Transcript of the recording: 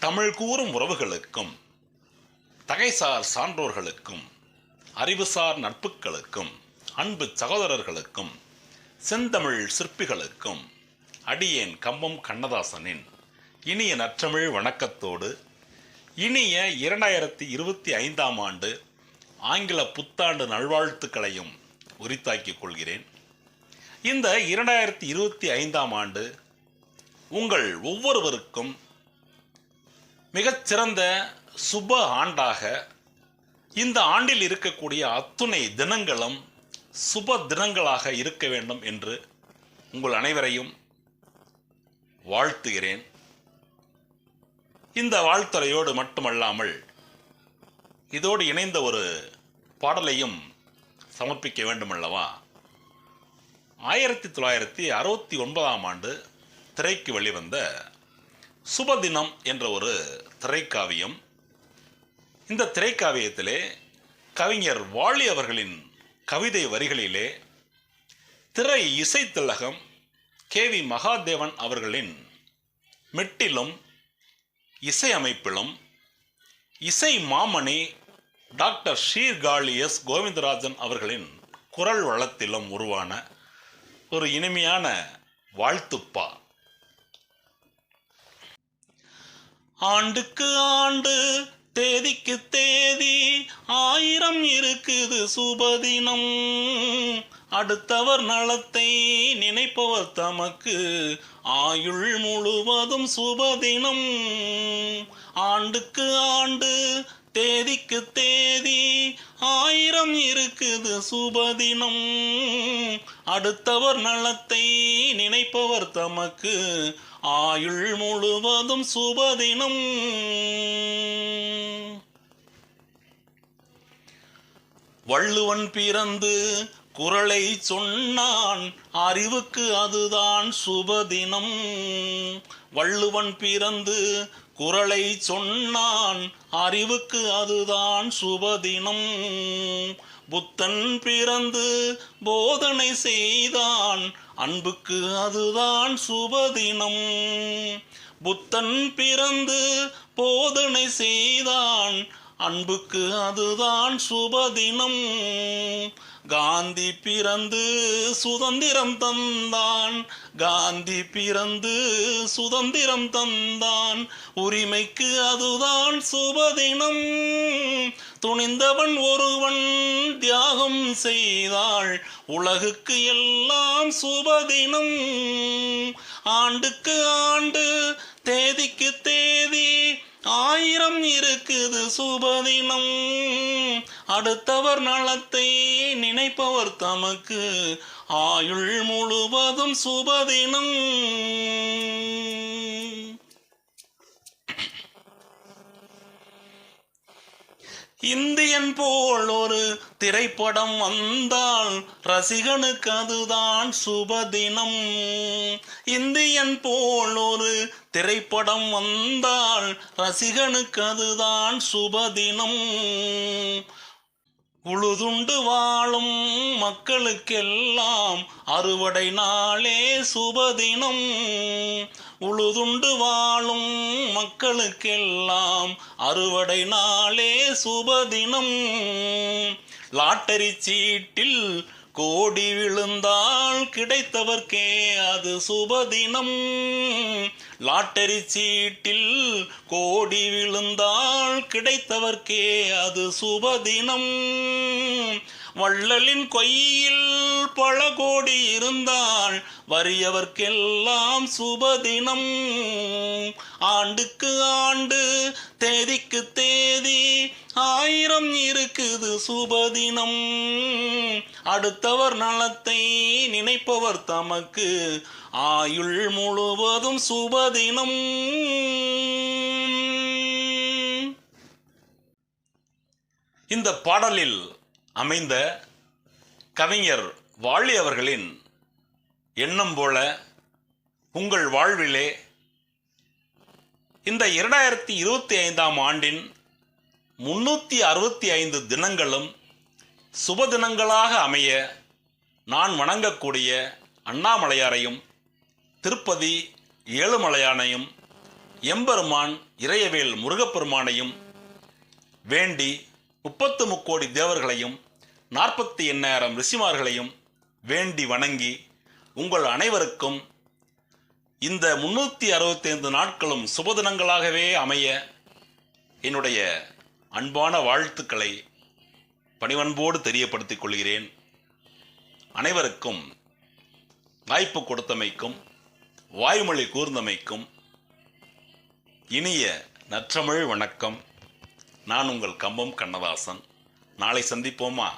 தமிழ் கூறும் உறவுகளுக்கும் தகைசார் சான்றோர்களுக்கும் அறிவுசார் நட்புகளுக்கும் அன்பு சகோதரர்களுக்கும் செந்தமிழ் சிற்பிகளுக்கும் அடியேன் கம்பம் கண்ணதாசனின் இனிய நற்றமிழ் வணக்கத்தோடு இனிய இரண்டாயிரத்தி இருபத்தி ஐந்தாம் ஆண்டு ஆங்கில புத்தாண்டு நல்வாழ்த்துக்களையும் உரித்தாக்கிக் கொள்கிறேன். இந்த இரண்டாயிரத்தி இருபத்தி ஐந்தாம் ஆண்டு உங்கள் ஒவ்வொருவருக்கும் மிகச்சிறந்த சுப ஆண்டாக இந்த ஆண்டில் இருக்கக்கூடிய அத்துணை தினங்களும் சுப தினங்களாக இருக்க வேண்டும் என்று உங்கள் அனைவரையும் வாழ்த்துகிறேன். இந்த வாழ்த்துறையோடு மட்டுமல்லாமல் இதோடு இணைந்த ஒரு பாடலையும் சமர்ப்பிக்க வேண்டுமல்லவா? ஆயிரத்தி தொள்ளாயிரத்தி அறுபத்தி ஒன்பதாம் ஆண்டு திரைக்கு வெளிவந்த சுபதினம் என்ற ஒரு திரைக்காவியம். இந்த திரைக்காவியத்திலே கவிஞர் வாலி அவர்களின் கவிதை வரிகளிலே திரை இசைத்திலகம் கே வி மகாதேவன் அவர்களின் மெட்டிலும் இசையமைப்பிலும் இசை மாமணி டாக்டர் ஷீர்காழி எஸ். கோவிந்தராஜன் அவர்களின் குரல் வளத்திலும் உருவான ஒரு இனிமையான வாழ்த்துப்பா. ஆண்டுக்கு ஆண்டு தேதிக்கு தேதி ஆயிரம் இருக்குது சுபதினம். அடுத்தவர் நலத்தை நினைப்பவர் தமக்கு ஆயுள் முழுவதும் சுபதினம். ஆண்டுக்கு ஆண்டு தேதிக்கு தேதி ஆயிரம் இருக்குது சுபதினம். அடுத்தவர் நலத்தை நினைப்பவர் தமக்கு. ஆயுள் முழுவதும் சுபதினம். வள்ளுவன் பிறந்து குரலை சொன்னான். அறிவுக்கு அதுதான் சுபதினம். வள்ளுவன் பிறந்து குரலை சொன்னான். அறிவுக்கு அதுதான் சுபதினம். புத்தன் பிறந்து போதனை செய்தான். அன்புக்கு அதுதான் சுபதினம். புத்தன் பிறந்து போதனை செய்தான். அன்புக்கு அதுதான் சுபதினம். காந்தி பிறந்து சுதந்திரம் தந்தான். காந்தி பிறந்து சுதந்திரம் தந்தான். உரிமைக்கு அதுதான் சுபதினம். துணிந்தவன் ஒருவன் தியாகம் செய்தாள். உலகுக்கு எல்லாம் சுபதினம். ஆண்டுக்கு ஆண்டு தேதிக்கு தேதி ஆயிரம் இருக்குது சுபதினம். அடுத்தவர் நலத்தை நினைப்பவர் தமக்கு. ஆயுள் முழுவதும் சுபதினம். இந்தியன் போல் ஒரு திரைப்படம் வந்தால் ரசிகனுக்கு அதுதான் சுபதினம். இந்தியன் போல் ஒரு திரைப்படம் வந்தால் ரசிகனுக்கு அதுதான் சுபதினம். உழுதுண்டு வாழும் மக்களுக்கெல்லாம் அறுவடை நாளே சுபதினம். உழுதுண்டு வாழும் மக்களுக்கெல்லாம் அறுவடை நாளே சுபதினம். லாட்டரி சீட்டில் கோடி விழுந்தால் கிடைத்தவர்க்கே அது சுபதினம். லாட்டரி சீட்டில் கோடி விழுந்தால் கிடைத்தவர்க்கே அது சுபதினம். வள்ளலின் கொய்யில் பல கோடி இருந்தால் வறியவர்க்கெல்லாம் சுபதினம். ஆண்டுக்கு ஆண்டு தேதிக்கு தேதி ஆயிரம் இருக்குது சுபதினம். அடுத்தவர் நலத்தை நினைப்பவர் தமக்கு. ஆயுள் முழுவதும் சுபதினம். இந்த பாடலில் அமைந்த கவிஞர் வாழி அவர்களின் எண்ணம் போல உங்கள் வாழ்விலே இந்த இரண்டாயிரத்தி இருபத்தி ஐந்தாம் ஆண்டின் முன்னூற்றி அறுபத்தி ஐந்து தினங்களும் சுப தினங்களாக அமைய நான் வணங்கக்கூடிய அண்ணாமலையாரையும் திருப்பதி ஏழுமலையானையும் எம்பெருமான் இறையவேல் முருகப்பெருமானையும் வேண்டி முப்பத்து முக்கோடி தேவர்களையும் நாற்பத்தி எண்ணாயிரம் ரிஷிமார்களையும் வேண்டி வணங்கி உங்கள் அனைவருக்கும் இந்த முன்னூற்றி அறுபத்தைந்து நாட்களும் சுபதினங்களாகவே அமைய என்னுடைய அன்பான வாழ்த்துக்களை பணிவன்போடு தெரியப்படுத்திக் கொள்கிறேன். அனைவருக்கும் வாய்ப்பு கொடுத்தமைக்கும் வாய்மொழி கூர்ந்தமைக்கும் இனிய நற்றமிழ் வணக்கம். நான் உங்கள் கம்பம் கண்ணதாசன். நாளை சந்திப்போமா?